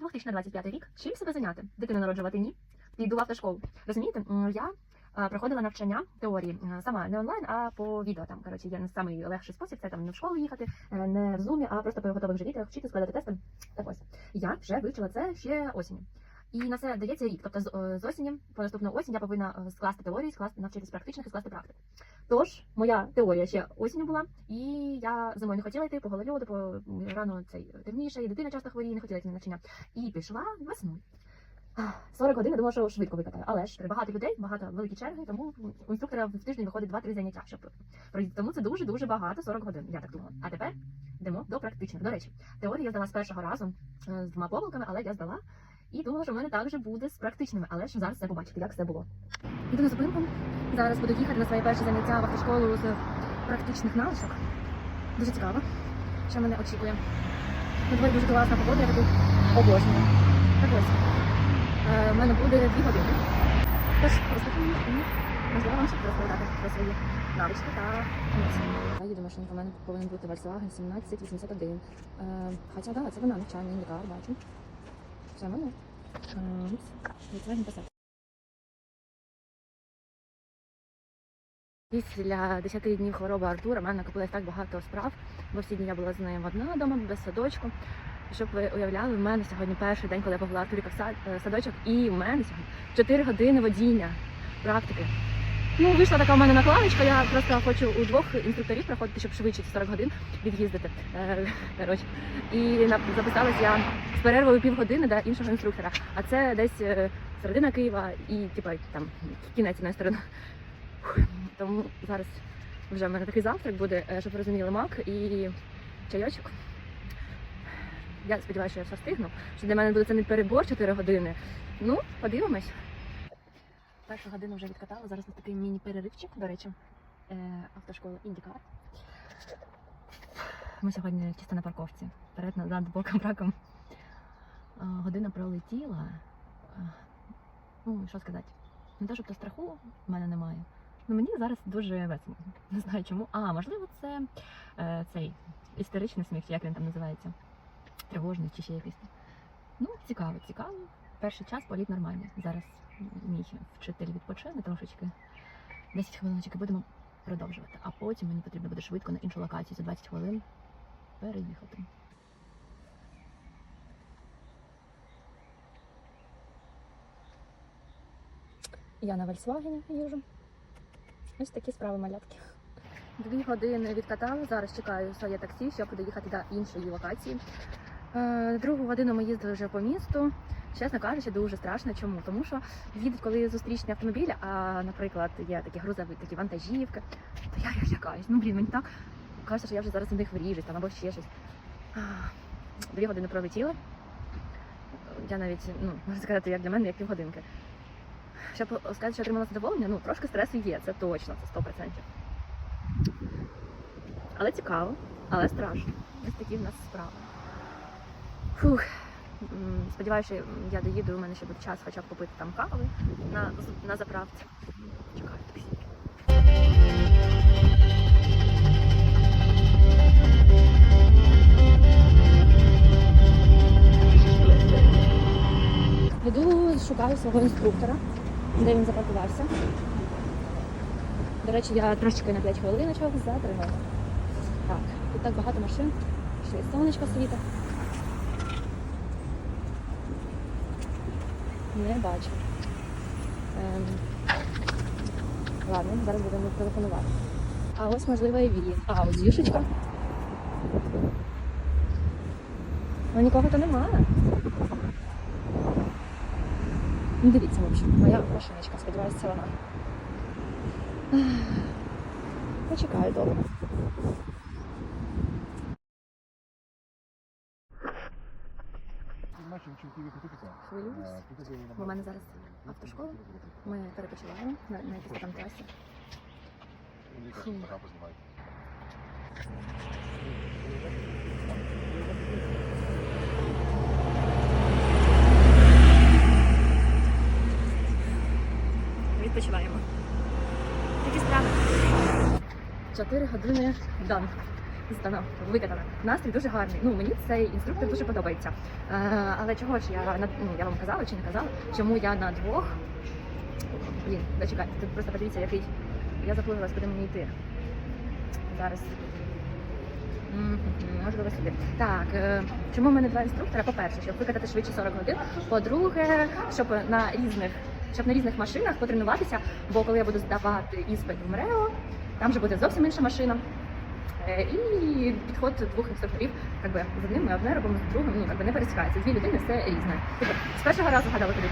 2025 рік. Чим себе зайняти? Дитину народжувати ні. Піду в автошколу. Розумієте, я проходила навчання теорії сама не онлайн, а по відео. Там коротше є самий легший спосіб. Це там не в школу їхати, е, не в зумі, а просто по готових же вчити складати тести. Так ось я вже вивчила це ще осінню. І на це дається рік. Тобто з, е, осені по наступну осінь я повинна е, скласти теорію, скласти навчитись практичних і скласти практику. Тож моя теорія ще осінню була, і я зимою не хотіла йти по гололіду, по рано цей темніше, і дитина часто хворіє, не хотіла йти на навчання. І пішла весною. 40 годин я думала, що швидко викатаю. Але ж багато людей, багато великі черги, тому у інструктора в тиждень виходить 2-3 заняття, щоб пройти. Тому це дуже дуже багато 40 годин. Я так думала. А тепер йдемо до практичних. До речі, теорію я здала з першого разу е, з двома помилками, але я здала. І думала, що в мене також буде з практичними, але ж зараз все побачите, як все було. Іду на зупинку. Зараз буду їхати на своє перше заняття в автошколу з практичних навичок. Дуже цікаво, що мене очікує. Дворі дуже класна погода, я таку обожнюю. Так ось. Е, в мене буде дві години. Тож, розпочнемо і можливо вам ще розповідати про свої навички та емоції. Я їду машинка, у мене повинен бути Volkswagen 1781. Е, хоча да, це вона навчальний індикар, бачу. Все, мене. Е, Volkswagen Passat. Після 10 днів хвороби Артура в мене накопилось так багато справ, бо всі дні я була з ним одна вдома, без садочку. Щоб ви уявляли, в мене сьогодні перший день, коли я повела Артуріка в е, садочок, і в мене сьогодні 4 години водіння практики. Ну, вийшла така в мене накладочка, я просто хочу у двох інструкторів проходити, щоб швидше 40 годин від'їздити. Е, Коротше. І на- записалась я з перервою півгодини до іншого інструктора. А це десь е, середина Києва і типа там кінець одної сторони. Тому зараз вже в мене такий завтрак буде, е, щоб розуміли, мак і чайочок. Я сподіваюся, що я все встигну. Що для мене буде це не перебор 4 години. Ну, подивимось. Першу годину вже відкатала. Зараз ось такий міні-переривчик, до речі, е, автошкола Індікар. Ми сьогодні чисто на парковці. Вперед, назад, боком, раком. Е, Година пролетіла. Е, Ну, що сказати? Не те, щоб то страху в мене немає. Ну мені зараз дуже весело. Не знаю чому. А, можливо, це е, цей істеричний сміх, чи як він там називається. Тривожний чи ще якийсь. Ну, цікаво, цікаво. Перший час політ нормальний. Зараз мій вчитель відпочине трошечки. 10 хвилиночок і будемо продовжувати. А потім мені потрібно буде швидко на іншу локацію за 20 хвилин переїхати. Я на Volkswagen їжу. Ось такі справи малятки. Дві години відкатала. Зараз чекаю своє таксі, щоб доїхати до іншої локації. Е, Другу годину ми їздили вже по місту. Чесно кажучи, дуже страшно. Чому? Тому що їдуть, коли зустрічні автомобілі, а, наприклад, є такі грузові, такі вантажівки, то я як лякаюсь. Ну, блін, мені так кажеться, що я вже зараз в них вріжусь там або ще щось. Дві години пролетіли. Я навіть, ну, можна сказати, як для мене, як півгодинки. Щоб сказати, що отримала задоволення, ну трошки стресу є, це точно, це 100%. Але цікаво, але страшно. Ось такі в нас справи. Фух. Сподіваюся, я доїду, у мене ще буде час хоча б купити там кави на, на заправці. Чекаю таксі. Іду, шукаю свого інструктора, де він запаркувався. До речі, я трошечки на 5 хвилиночок затримала. Так, тут так багато машин. Ще й сонечко світить. Не бачу. Ем... Ладно, зараз будемо телефонувати. А ось можливо і він. А, ось дюшечка. Ну нікого то немає. Ну, дивіться, в общем, моя машиночка, сподіваюся, це вона. Почекаю довго. Хвилююсь. У мене зараз автошкола. Ми перепочиваємо на, на якійсь там. Фу. Відпочиваємо. Такі справи. Чотири години дан. Здана, викатана. Настрій дуже гарний. Ну мені цей інструктор дуже подобається. Е, але чого ж я ну я вам казала чи не казала, чому я на двох? Блін, зачекайте, тут просто подивіться, який я заплуталась, куди мені йти. Зараз. Можливо, сюди. Так, е, чому в мене два інструктора? По-перше, щоб викатати швидше 40 годин. По-друге, щоб на різних, щоб на різних машинах потренуватися, бо коли я буду здавати іспит в МРЕО, там вже буде зовсім інша машина. Е, І підход двох інструкторів, якби з одним ми одне робимо з другим, ну якби не пересікається. Дві людини все різне. Типу, з першого разу гадала куди.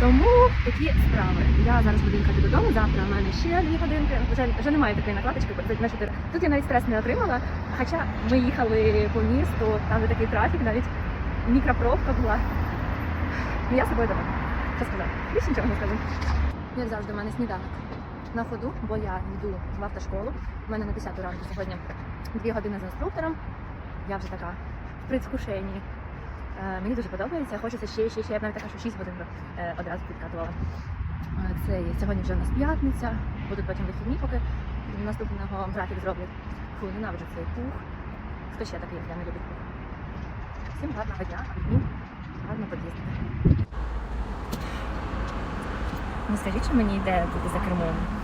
Тому такі справи. Я зараз буду їхати додому. Завтра в мене ще дві годинки. Вже вже немає такої накладочки, на чотири. Тут я навіть стрес не отримала. Хоча ми їхали по місту, там де такий трафік, навіть мікропробка була. Ну, я собою давай. Що сказати? Більше нічого не скажу. Як завжди, в мене сніданок на ходу, бо я йду в автошколу. У мене на 10 ранку сьогодні дві години з інструктором. Я вже така в предвкушенні. Е, Мені дуже подобається. Хочеться ще, ще, ще. Я б навіть така, що 6 годин е, одразу підкатувала. Е, Це сьогодні вже у нас п'ятниця. Будуть потім вихідні, поки наступного графік зроблять. Фу, ненавиджу цей пух. Хто ще такий, я не любить пух. Всім гарного дня, гарно під'їздити. Ну скажіть, що мені йде бути за кермом.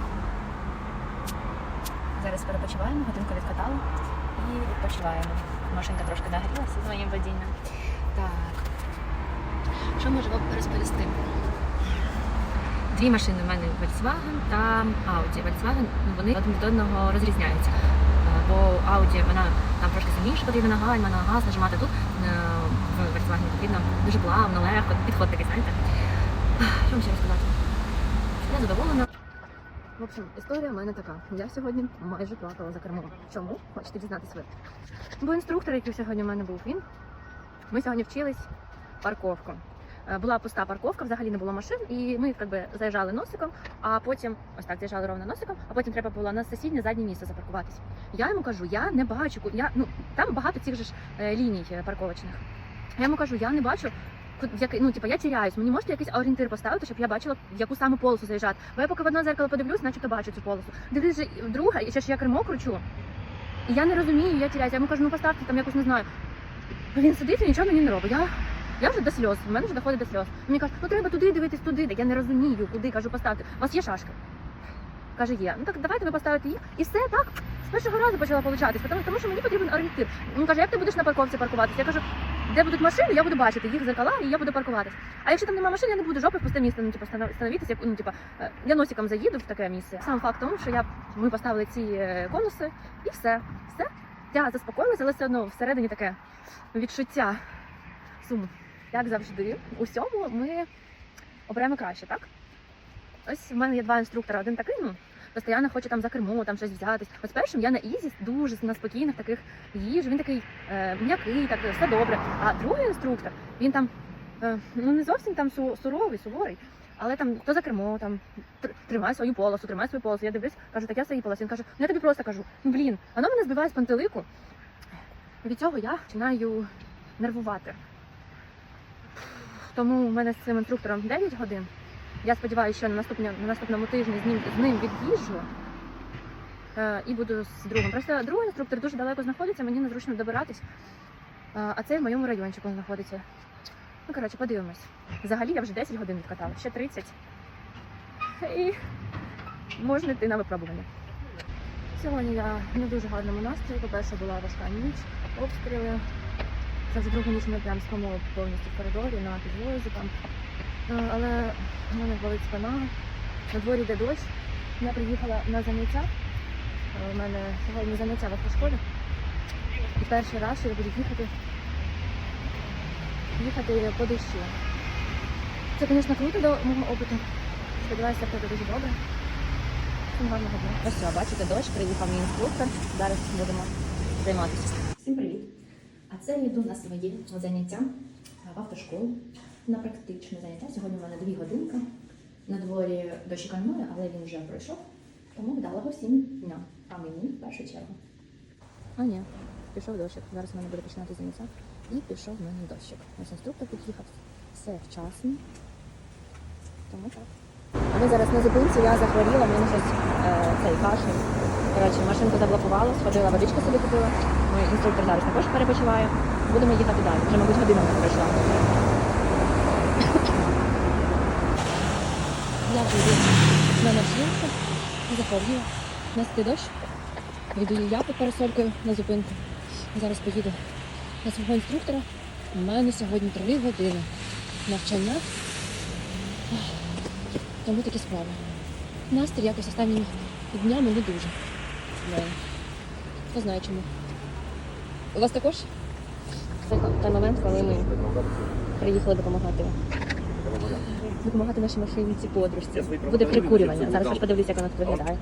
Зараз перепочиваємо, годинку відкатали і відпочиваємо. Машинка трошки нагрілася з моїм водінням. Так. Що можу розповісти? Дві машини в мене Volkswagen та Audi. Volkswagen, ну, вони один від одного розрізняються. Е, Бо Audi, вона там трошки сильніше потрібна на гальма, на газ нажимати тут. е, В Volkswagen потрібно дуже плавно, легко, підход такий, знаєте. Що вам ще розказати? Я задоволена. В общем, історія в мене така. Я сьогодні майже плакала за кермом. Чому? Хочете дізнатися ви? Бо інструктор, який сьогодні в мене був, він. Ми сьогодні вчились парковку. Е, Була пуста парковка, взагалі не було машин, і ми якби заїжджали носиком, а потім ось так заїжджали ровно носиком, а потім треба було на сусіднє заднє місце запаркуватись. Я йому кажу, я не бачу, я ну там багато цих же ж е, ліній е, парковочних. Я йому кажу, я не бачу. Ну, типу, я тіряюсь, мені можете якийсь орієнтир поставити, щоб я бачила, в яку саме полосу заїжджати. Бо я поки в одне зеркало подивлюсь, начебто бачу цю полосу. Дивлюсь в і ще ж я кермо кручу. І я не розумію, я тіряюсь. Я йому кажу, ну поставте там якусь не знаю. Він сидить і нічого мені не робить. Я, я вже до сльоз, в мене вже доходить до сльоз. Мені кажуть, ну треба туди дивитись, туди. Я не розумію, куди кажу, поставте. У вас є шашки? Каже, є. Ну так давайте ви поставите їх. І все так. З першого разу почала получатись, тому що мені потрібен орієнтир. Він каже, як ти будеш на парковці паркуватися? Я кажу, де будуть машини, я буду бачити їх зеркала, і я буду паркуватись. А якщо там немає машин, я не буду жопи в пусте місце, ну типу станов- становитися, як, ну типу, е, я носиком заїду в таке місце. Сам факт тому, що я ми поставили ці е, конуси, і все. Все. Я заспокоїлася, але все одно всередині таке відчуття суму. Як завжди, у всьому ми оберемо краще, так? Ось в мене є два інструктора. Один такий, ну, постійно хоче там за кермо, там щось взятись. Ось першим я на ізі, дуже на спокійних таких їжу. Він такий е, м'який, так все добре. А другий інструктор, він там е, ну не зовсім там су- суровий, суворий. Але там то за кермо, там тримай свою полосу, тримай свою полосу. Я дивлюсь, кажу, так я свої полоси. Він каже, ну я тобі просто кажу, ну блін, воно мене збиває з пантелику. Від цього я починаю нервувати. Тому в мене з цим інструктором 9 годин. Я сподіваюся, що на на наступному тижні з ним, з ним від'їжджу е, і буду з другим. Просто другий інструктор дуже далеко знаходиться, мені незручно добиратись. Е, а цей в моєму райончику знаходиться. Ну, коротше, подивимось. Взагалі я вже 10 годин відкатала, ще 30. І можна йти на випробування. Сьогодні я не дуже гарному настрої. По-перше, була важка ніч, обстріли. Це вже другу ніч ми прям спимо повністю в коридорі на підлозі там. Е, Але в мене болить спина. На дворі йде дощ. Я приїхала на заняття. Е, У мене сьогодні заняття в автошколі. І перший раз, що я буду їхати, їхати по дощу. Це, звісно, круто до мого опиту. Сподіваюся, це буде дуже добре. Всім гарного дня. Ось все, бачите, дощ, приїхав мій інструктор. Зараз будемо займатися. Всім привіт! А це я йду на своє заняття в автошколу на практичне заняття. Сьогодні в мене дві годинки. На дворі дощика немає, але він вже пройшов. Тому вдалого всім дня. А мені в першу чергу. А ні, пішов дощик. Зараз в мене буде починати заняття. І пішов в мене дощик. Ось інструктор під'їхав. Все вчасно. Тому так. А ми зараз на зупинці, я захворіла, в мене щось е, цей кашель. Коротше, машинку заблокувала, сходила, водичку собі купила. Мій інструктор зараз також перепочиває. Будемо їхати далі. Вже, мабуть, година не пройшла. Я вже йду на маршрутку, захворіла. У нас дощ. І я під парасолькою на зупинку. Зараз поїду на свого інструктора. У мене сьогодні три години навчання. Тому такі справи. Настрій якось останніми днями не дуже. Не. Хто знає чому. У вас також? Це той момент, коли ми приїхали допомагати. Допомагати нашій машинці подружці. Буде прикурювання. Зараз аж подивлюся, як вона тут виглядає.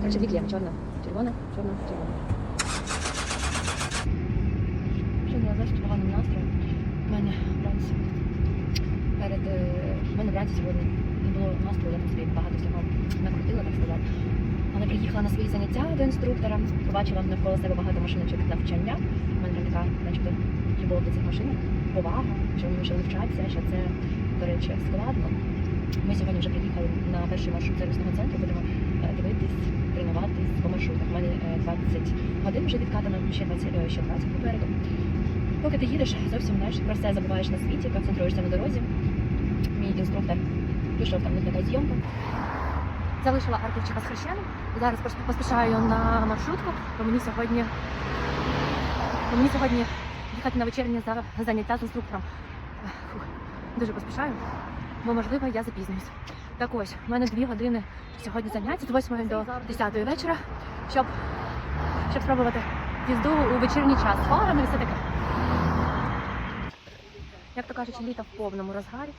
Короче, дві клеми. Чорна, червона, чорна, червона. Сьогодні я досить поганому настрою. У мене вранці перед е, в мене вранці сьогодні не було настрою, я там собі багато всього накрутила, так сказати. Але приїхала на свої заняття до інструктора, побачила навколо себе багато машиночок навчання. У мене така, начебто, любов до цих машинок, повага, що вони вчили вчатися, що це, до речі, складно. Ми сьогодні вже приїхали на перший маршрут сервісного центру, будемо е, дивитись, тренуватись по маршрутах. У мене е, 20 годин вже відкатано, ще 20, е, ще 20 попереду. Поки ти їдеш, зовсім знаєш, про все забуваєш на світі, концентруєшся на дорозі. Мій інструктор пішов там виглядає зйомка. Залишила Арківчика з хрещеном. Зараз поспішаю на маршрутку, бо мені сьогодні, бо мені сьогодні їхати на вечірнє заняття з інструктором. Фух, дуже поспішаю, бо можливо я запізнююсь. Так ось, у мене дві години сьогодні заняття з 8 до 10 вечора, щоб, щоб спробувати їзду у вечірній час фарами все таке. Як то кажуть, літо в повному розгарі.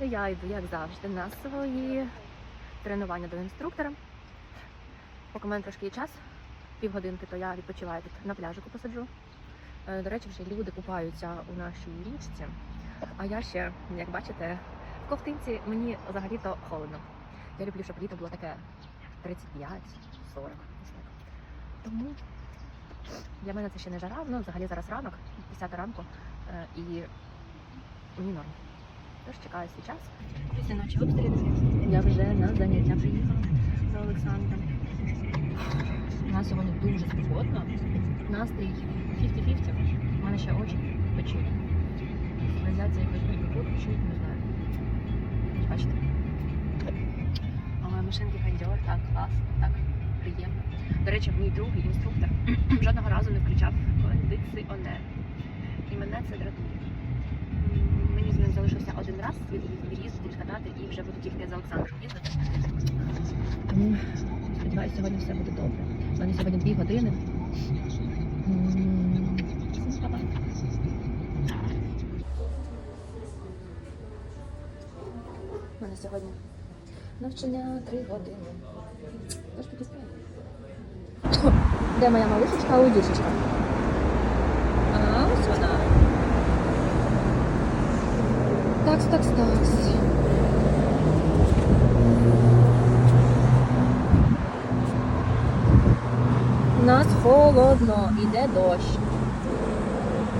Я йду, як завжди, на свої тренування до інструктора. Поки в мене трошки є час, півгодинки, то я відпочиваю тут на пляжику посаджу. Е, До речі, вже люди купаються у нашій річці. А я ще, як бачите, в ковтинці мені взагалі-то холодно. Я люблю, щоб літо було таке 35-40. Тому для мене це ще не жара, ну взагалі зараз ранок, 10 ранку, е, і мені норм. Тож чекаю свій час. Після ночі обстрілів я вже на заняття приїхала за Олександром. У нас сьогодні дуже спекотно. Настрій 50-50. У мене ще очі печуть. Слезяться якось прикут, печуть, не знаю. Бачите? Машинки кондьор, так класно, так приємно. До речі, мій другий інструктор жодного разу не включав кондиціонер. І мене це дратує. Мені з ним залишився один раз від від'їздити, відкатати і вже буду тільки за Олександром їздити. Тому сподіваюся, сьогодні все буде добре. У мене сьогодні дві години. У мене сьогодні навчання три години. Тож такі справи. Де моя малишечка, аудюшечка? А, ось вона. Такс, такс, такс. У нас холодно, іде дощ.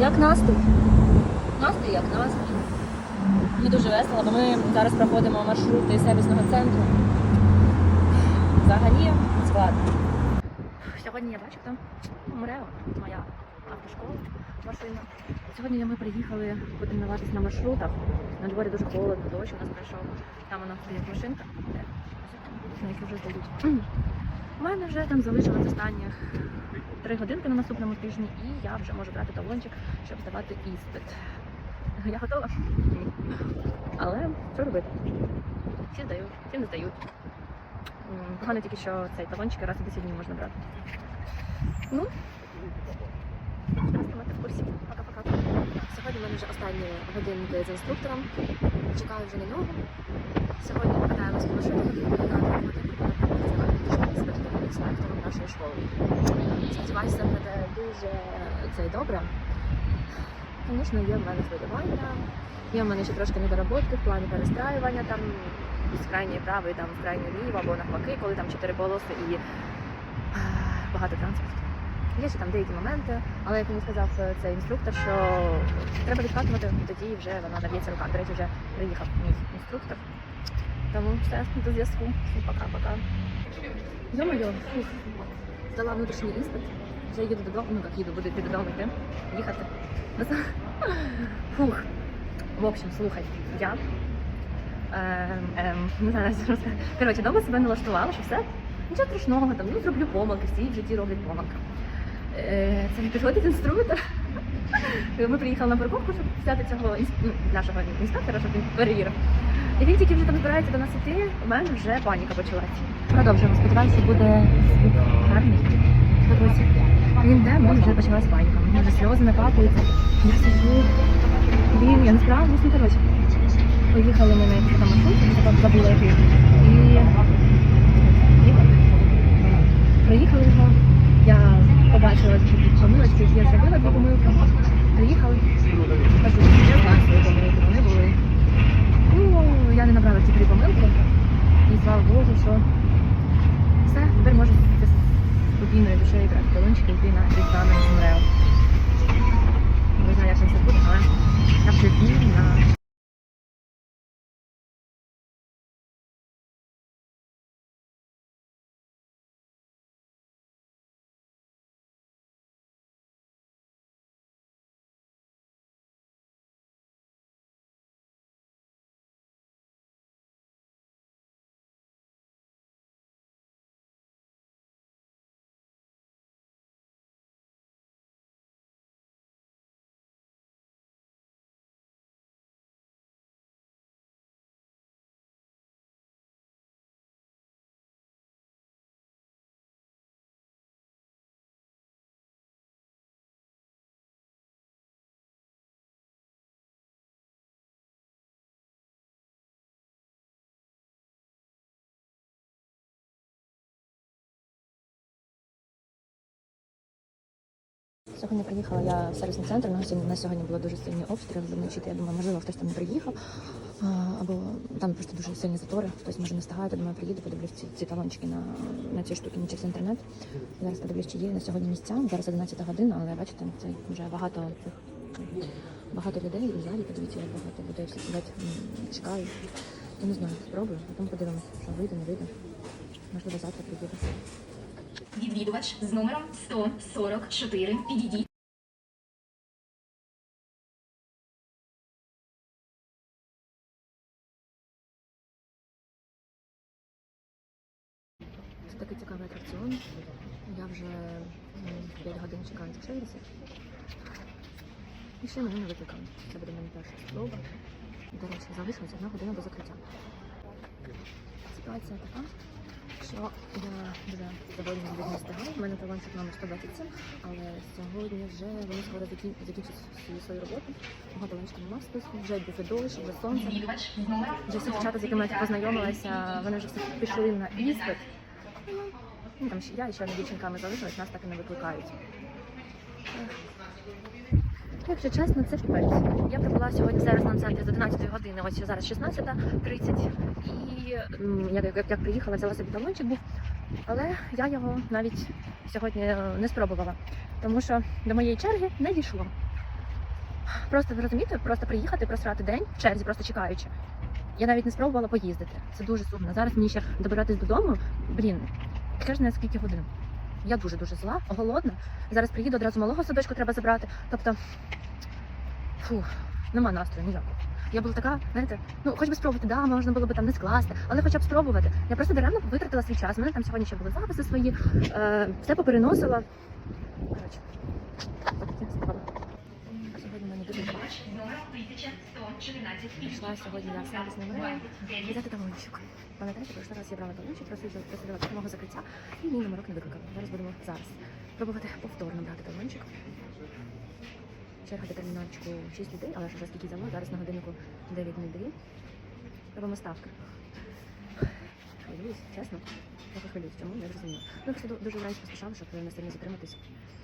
Як настрій? Настрій як настрій. Не дуже весело, бо ми зараз проходимо маршрути сервісного центру. Взагалі складно. Сьогодні я бачу там Мрео, моя автошкола, машина. Сьогодні ми приїхали потренуватись на маршрутах. На дворі дуже холодно, дощ у нас прийшов. Там вона стоїть машинка, де на які вже здають. У мене вже там залишилось останніх три годинки на наступному тижні, і я вже можу брати талончик, щоб здавати іспит. Я готова. Ні. Але що робити? Всі здають, всі не здають. Погано тільки, що цей талончик раз у 10 днів можна брати. Ну, будемо в курсі. Пока-пока. Сьогодні в мене вже останні годинки з інструктором. Чекаю вже на нього. Сьогодні покатаємось по машину, на інспектором. Сподіваюся, буде дуже це добре. Звісно, є в мене хвилювання. Є в мене ще трошки недоработки в плані перестраювання там з крайньої правої, там в крайню ліво, або навпаки, коли там чотири полоси і е, багато транспорту. Є ще там деякі моменти, але як мені сказав е, цей інструктор, що треба відкатувати, тоді вже вона наб'ється рука. До речі, вже приїхав мій інструктор. Тому все до зв'язку. Пока-пока. Фух, здала внутрішній іспит. Вже їду додому, ну як їду, буду йти додому йти, їхати. Фух. В общем, слухай, я ем, ем, не знаю. Коротше, довго себе налаштувала, що все. Нічого страшного, там, ну зроблю помилки, всі в житті роблять помилки. Е, це не підходить інструктор. Ми приїхали на парковку, щоб взяти цього нашого інспектора, щоб він перевірив. І він тільки вже там збирається до нас іти, у мене вже паніка почалась. Продовжуємо. Сподіваюся, буде звук гарний. Він йде, мене вже почалась паніка. Мені вже сльози накапуються. Я сиджу. Блін, я не справлюсь, ну коротше. Поїхали ми на якийсь там маршрут, забула який. І їхали. Проїхали його. Я побачила ці помилочки, я зробила дві помилки. Приїхали. Кажу, я знаю свої помилки, вони були. Ну, я не набрала ці три помилки. І слава Богу, що все, тепер можу спокійною душею брати колончики йти на різдвяний МРЕО. Не знаю, як це все буде, але на вже на Сьогодні приїхала я в сервісний центр. Сьогодні- на сьогодні було дуже сильні обстріли вночі. Я думаю, можливо, хтось там не приїхав. Або там просто дуже сильні затори, хтось може не встигає, то думаю, приїду, подивлюсь ці, ці талончики на, на ці штуки, не через інтернет. Зараз подивлюсь, чи є на сьогодні місця. Зараз 11 година, але бачите, це вже багато цих багато людей у залі. Подивіться, як багато людей всі сидять, чекають. Я не знаю, спробую, потім подивимося, що вийде, не вийде. Можливо, завтра приїду. Відвідувач з номером 144 підійдіть. Це такий цікавий атракціон. Я вже 5 годин чекаю в черзі. І ще мене не викликали. Це буде моя перша спроба. До речі, залишилась одна година до закриття. Ситуація така, що я вже сьогодні не встигаю. У мене талончик номер 127, але сьогодні вже вони скоро закін- закінчать всю свою роботу. Мого талончика немає в списку, вже йде дощ, вже сонце. Вже всі дівчата, з якими я познайомилася, вони вже всі пішли на іспит. Ну, там ще я і ще одна дівчинками залишилась, нас так і не викликають. Якщо чесно, це піпець. Я прибула сьогодні в сервісному центрі з 11 години, ось зараз 16.30. І як, як, як приїхала, взяла собі талончик був. Але я його навіть сьогодні е, не спробувала, тому що до моєї черги не дійшло. Просто ви розумієте, просто приїхати, просрати день в черзі, просто чекаючи. Я навіть не спробувала поїздити. Це дуже сумно. Зараз мені ще добиратись додому. Блін, яка ж не скільки годин. Я дуже дуже зла, голодна. Зараз приїду одразу малого садочку треба забрати. Тобто, фух, нема настрою ніякого. Я була така, знаєте, ну хоч би спробувати, да, можна було б там не скласти, але хоча б спробувати. Я просто даремно витратила свій час. У мене там сьогодні ще були записи свої, е, все попереносила. Коротше, таке справа. Сьогодні в мене дуже відвідувач з номером 1114 Прийшла сьогодні я в сервісний мережі взяти талончик. Пам'ятаєте, пройшла раз я брала талончик, просила до самого закриття, і мій номерок не викликав. Зараз будемо зараз пробувати повторно брати талончик. Черга до термінальчику 6 людей, але ж вже скільки взяло, зараз на годиннику 9.02. Робимо ставки. Хвилююсь, чесно. Трохи хвилююсь, чому не зрозуміло. Ну, якщо дуже вранці поспішав, щоб не сильно затриматись.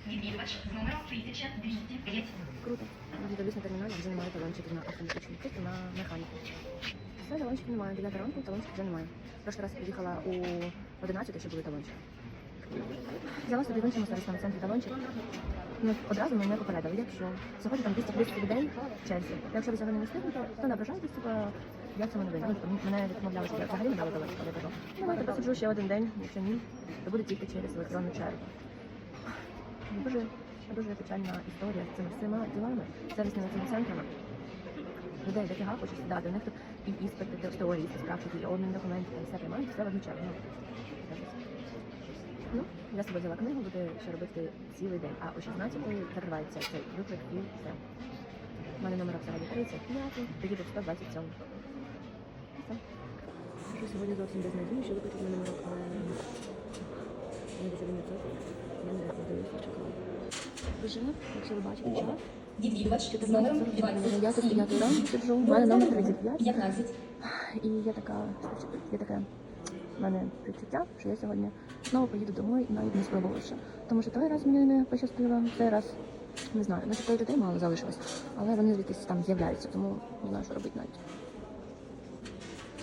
Відвідувач з номером 1205 Круто. Я дивлюсь на терміналі, вже немає талончиків на автоматичну, тільки на механіку. Все, талончиків немає. Біля ранку талончиків вже немає. Прошлий раз приїхала у 11, ще були талончики. Взяла собі в іншому сервісному центрі талончик. Ну, одразу мене попередили, якщо сьогодні там 230 людей в черзі. Якщо ви сьогодні не встигнете, то не ображайтесь, типа, я цьому не винна. Ну, мене відмовляли, що я взагалі не дала талончик, але кажу, давайте посиджу ще один день, якщо ні, то буде тільки через електронну чергу. Дуже, дуже печальна історія з цими всіма ділами, сервісними цими центрами. Людей дофіга хочуть сідати, у них тут і іспити, і теорії, і практики, і обмін документів, і все приймають, все в одну. Ну. Я собі взяла книгу, буду ще робити цілий день, а о 16 закривається цей виклик і все. У мене номер взагалі 35, тоді до 127. Що сьогодні зовсім без надії, що викликати мене номерок, але не десь один відсоток. Я не дивлюся, чекала. Вже, якщо ви бачите час, Відвідувач з номером 20 я тут 9 ранку сиджу, у мене номер 35. 15. І я така, я таке, в мене відчуття, що я сьогодні знову поїду домой і навіть не спробувавши. Тому що той раз мені не пощастило, цей раз не знаю. Той людей мало залишилось, але вони звідкись там з'являються, тому не знаю, що робити навіть.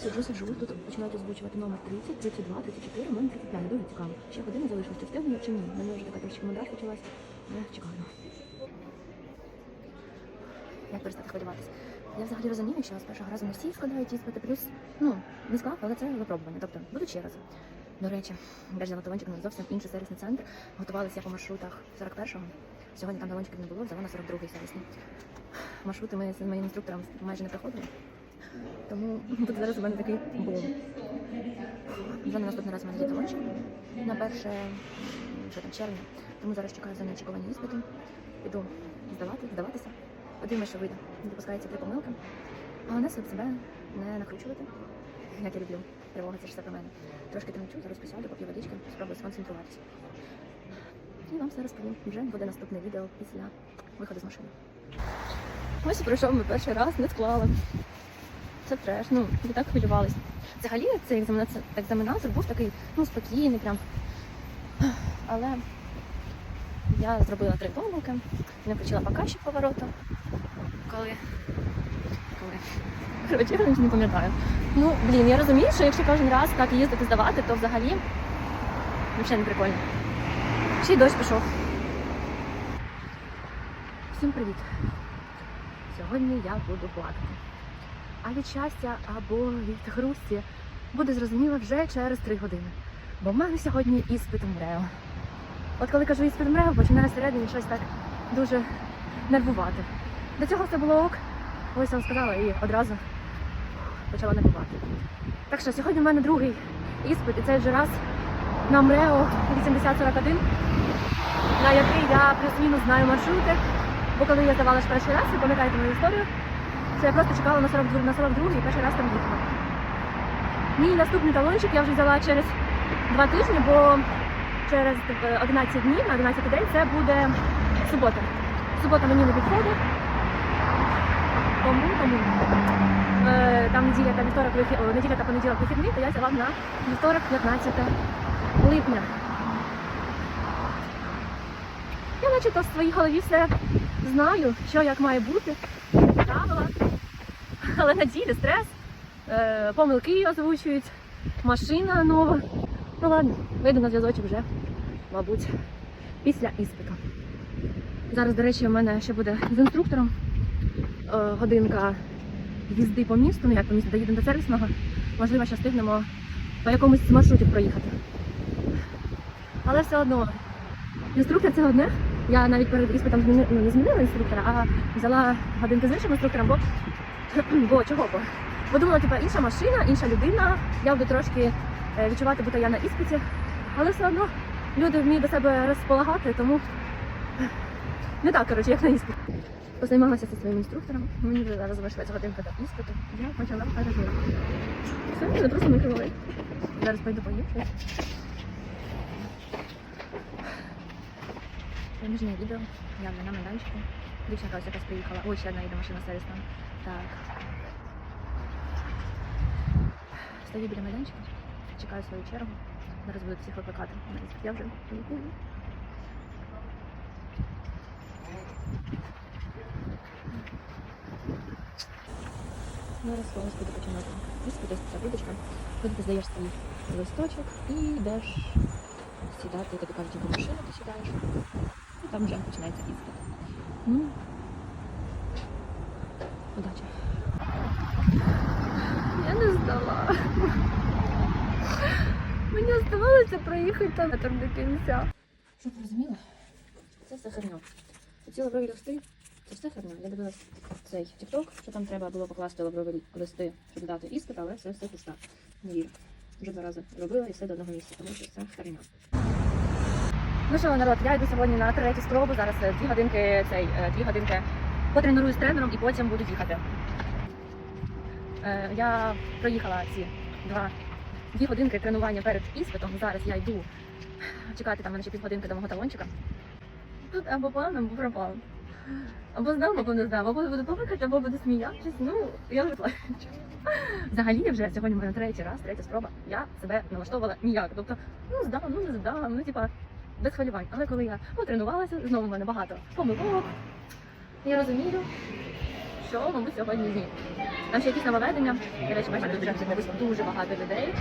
Сиджу, сиджу, тут починають озвучувати номер 30, 32, 34, у мене 35, дуже цікаво. Ще година залишилась, чи встигну я чи ні. Мене вже така трішки мандаж почалась, я чекаю. Як перестати хвилюватися? Я взагалі розумію, що з першого разу не всі складають іспити, плюс ну не склад, але це випробування. Тобто будуть ще раз. До речі, я взяла талончик зовсім інший сервісний центр. Готувалися по маршрутах 41-го. Сьогодні там талончиків не було, взяла на 42-й сервісний. Маршрути ми з моїм інструктором майже не проходили. Тому тут зараз у мене такий бум. Вже на наступний раз у мене є на перше що там, червня. Тому зараз чекаю за неочікувані іспити. Піду здавати, здаватися. Подивимося, що вийде. Допускається три помилки. Головне щоб себе не накручувати, як я люблю. Тривога це ж все про мене. Трошки тремчу, зараз посяду, поп'ю водички, спробую сконцентруватися. І вам все розповім. Вже буде наступне відео після виходу з машини. Ось пройшов ми перший раз, не склала. Це треш, ну, я так хвилювалась. Взагалі цей екзаменатор, був такий, ну, спокійний прям. Але я зробила три помилки, не включила показчик повороту. Коли. Коли. Коротше, я навіть не пам'ятаю. Ну, блін, я розумію, що якщо кожен раз так їздити здавати, то взагалі взагалі не прикольно. Ще й дощ пішов. Всім привіт. Сьогодні я буду плакати. А від щастя або від грусті буде зрозуміло вже через три години. Бо в мене сьогодні іспит МРЕО. От коли кажу іспит МРЕО, починає всередині щось так дуже нервувати. До цього все було ок. Ось я вам сказала і одразу почала нервувати. Так що сьогодні в мене другий іспит, і цей вже раз на МРЕО 8041, на який я плюс-мінус знаю маршрути. Бо коли я здавала перший раз, ви пам'ятаєте мою історію, що я просто чекала на 42, на 42 і перший раз там їхала. Мій наступний талончик я вже взяла через два тижні, бо через е, 11 днів, на 11 день це буде субота. Субота мені не підходить. Тому, тому е, там неділя та вівторок, неділя та понеділок вихідний, то я взяла на вівторок 15 липня. Я начебто в своїй голові все знаю, що як має бути, правила. Але на стрес, е, помилки озвучують, машина нова. Ну ладно, вийду на зв'язочок вже, мабуть, після іспиту. Зараз, до речі, у мене ще буде з інструктором е, годинка їзди по місту, ну як по місту, доїдемо до сервісного. Можливо, що встигнемо по якомусь з маршрутів проїхати. Але все одно, інструктор це одне. Я навіть перед іспитом зміни, ну, не змінила інструктора, а взяла годинки з іншим інструктором, бо, бо чого? Бо, бо думала, типу, інша машина, інша людина, я буду трошки е, відчувати, будто я на іспиті, але все одно люди вміють до себе розполагати, тому не так, коротше, як на іспиті. Позаймалася зі своїм інструктором, мені вже зараз залишилась годинка до іспиту, я почала переживати. Все, мене просто накриває. Зараз пойду поїм. Проміжне відео, я на майданчику. Дівчинка ось якась приїхала. Ой, ще одна їде машина сервісна. Так. Стою біля майданчика, чекаю свою чергу. Зараз будуть всіх викликати. Я вже приїхала. Зараз когось буду починати. Ось ця вудочка. Коли ти здаєш свій листочок і йдеш сідати, тобі кажуть, яку машину ти сідаєш. І там вже починається іспит. Ну, Я. Мені здавалося проїхати там до кінця. Щоб ви розуміли, це все херня. Ці лаврові листи, це все херня. Я дивилась цей TikTok, що там треба було покласти лаврові листи, щоб дати іспит, але це все пуста. Не вірю. Вже два рази робила і все до одного місця, тому що це херня. Ну що, народ, я йду сьогодні на третю спробу. Зараз е, дві годинки цей е, дві годинки потренуюсь з тренером і потім буду їхати. Е, Я проїхала ці два дві годинки тренування перед іспитом. Зараз я йду чекати там мене ще півгодинки до мого талончика. Тут або план, або пропав. Або здам, або не здам, або буду плакати, або буду сміятися. Ну, я вже плачу. Взагалі вже сьогодні в мене третій раз, третя спроба. Я себе налаштовувала ніяк. Тобто, ну здам, ну не здам, ну типа без хвилювань. Але коли я потренувалася, знову в мене багато помилок. Я розумію, що, мабуть, сьогодні ні. Там ще якісь нововведення. До речі, бачите, тут вже сьогодні дуже багато людей.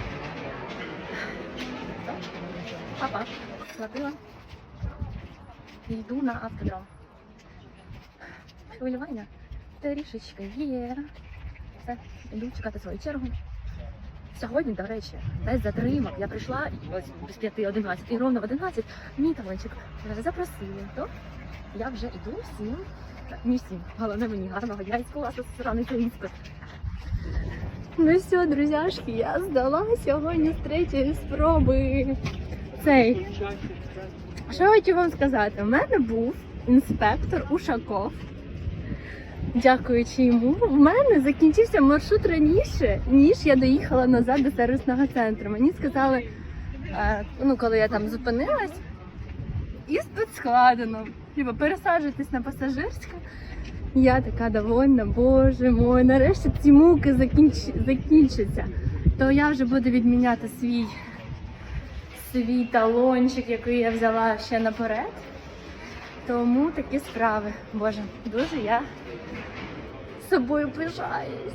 Папа, схватила. Йду на автодром. Хвилювання трішечки є. Все, йду чекати свою чергу. Сьогодні, до речі, без затримок я прийшла ось без п'яти 11, і ровно в 11 мій талончик запросили. То я вже іду всім, всім, головне мені гарного і класу сраний цей. Ну все, друзяшки, я здала сьогодні з третьої спроби. Цей. Що хочу вам сказати? У мене був інспектор Ушаков. Дякуючи йому, в мене закінчився маршрут раніше, ніж я доїхала назад до сервісного центру. Мені сказали, е, ну коли я там зупинилась, іспит складено. Типа пересаджуйтесь на пасажирську. Я така довольна, боже мой, нарешті ці муки закінч... закінчаться. То я вже буду відміняти свій, свій талончик, який я взяла ще наперед. Тому такі справи. Боже, дуже я собою пишаюсь.